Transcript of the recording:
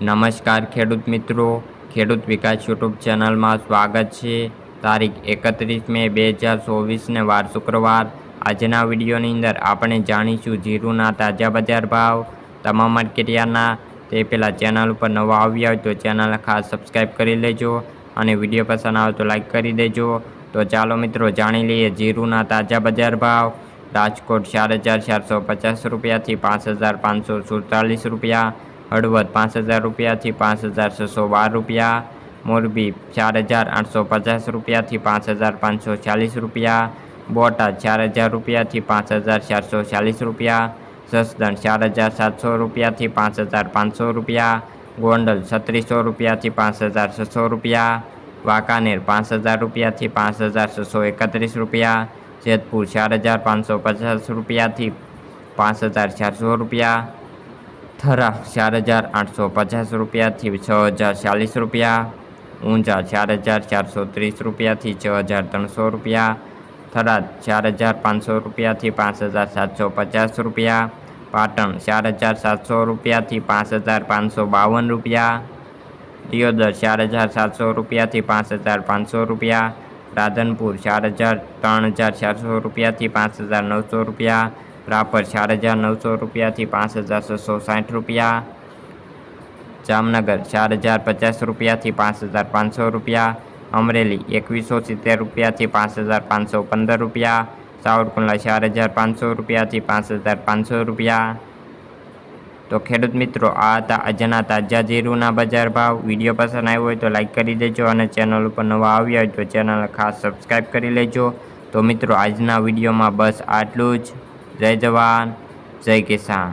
નમસ્કાર ખેડૂત મિત્રો. ખેડૂત વિકાસ યુટ્યુબ ચેનલમાં સ્વાગત છે. તારીખ એકત્રીસ મે બે હજાર ચોવીસને વાર શુક્રવાર. આજના વિડીયોની અંદર આપણે જાણીશું જીરુના તાજા બજાર ભાવ, તમામ માર્કેટિયાના તે પહેલાં ચેનલ ઉપર નવા આવ્યા હોય તો ચેનલ ખાસ સબસ્ક્રાઈબ કરી લેજો અને વીડિયો પસંદ આવે તો લાઈક કરી દેજો. તો ચાલો મિત્રો જાણી લઈએ જીરુના તાજા બજાર ભાવ. રાજકોટ ચાર હજાર ચારસો પચાસ રૂપિયાથી પાંચ હજાર પાંચસો સુડતાલીસ રૂપિયા. હળવદ પાંચ હજાર રૂપિયાથી પાંચ હજાર છસો બાર રૂપિયા, મોરબી ચાર હજાર આઠસો પચાસ રૂપિયાથી પાંચ હજાર પાંચસો ચાલીસ રૂપિયા, બોટાદ ચાર હજાર રૂપિયાથી પાંચ હજાર ચારસો ચાલીસ રૂપિયા, જસદણ ચાર હજાર સાતસો રૂપિયાથી પાંચ હજાર પાંચસો રૂપિયા, ગોંડલ છત્રીસો રૂપિયાથી પાંચ હજાર છસો રૂપિયા, વાંકાનેર પાંચ હજાર રૂપિયાથી પાંચ હજાર છસો એકત્રીસ રૂપિયા, જેતપુર ચાર હજાર પાંચસો પચાસ રૂપિયાથી પાંચ હજાર ચારસો રૂપિયા થરા ચાર હજાર આઠસો પચાસ રૂપિયાથી છ હજાર ચાલીસ રૂપિયા, ઊંઝા ચાર હજાર ચારસો ત્રીસ રૂપિયાથી છ હજાર ત્રણસો રૂપિયા, થરાદ ચાર હજાર પાંચસો રૂપિયાથી પાંચ હજાર સાતસો પચાસ રૂપિયા, પાટણ ચાર હજાર સાતસો રૂપિયાથી પાંચ હજાર પાંચસો બાવન રૂપિયા, દિયોદર ચાર હજાર સાતસો રૂપિયાથી પાંચ હજાર પાંચસો રૂપિયા, રાધનપુર ચાર હજાર ત્રણ હજાર ચારસો રૂપિયાથી પાંચ હજાર નવસો રૂપિયા રાપર ચાર હજાર નવસો રૂપિયાથી પાંચ હજાર છસો સાઠ રૂપિયા. જામનગર ચાર હજાર પચાસ રૂપિયાથી પાંચ હજાર પાંચસો રૂપિયા. અમરેલી એકવીસો સિત્તેર રૂપિયાથી પાંચ હજાર પાંચસો પંદર રૂપિયા. સાવરકુંડલા ચાર હજાર પાંચસો રૂપિયાથી પાંચ હજાર પાંચસો રૂપિયા. તો ખેડૂત મિત્રો, આ હતા આજના તાજા જીરુના બજાર ભાવ. વીડિયો પસંદ આવ્યો હોય તો લાઇક કરી દેજો અને ચેનલ ઉપર નવા આવ્યા હોય તો ચેનલ ખાસ સબસ્ક્રાઈબ કરી લેજો. તો મિત્રો, આજના વિડીયોમાં બસ આટલું જ. જય જવાન જય કિસાન.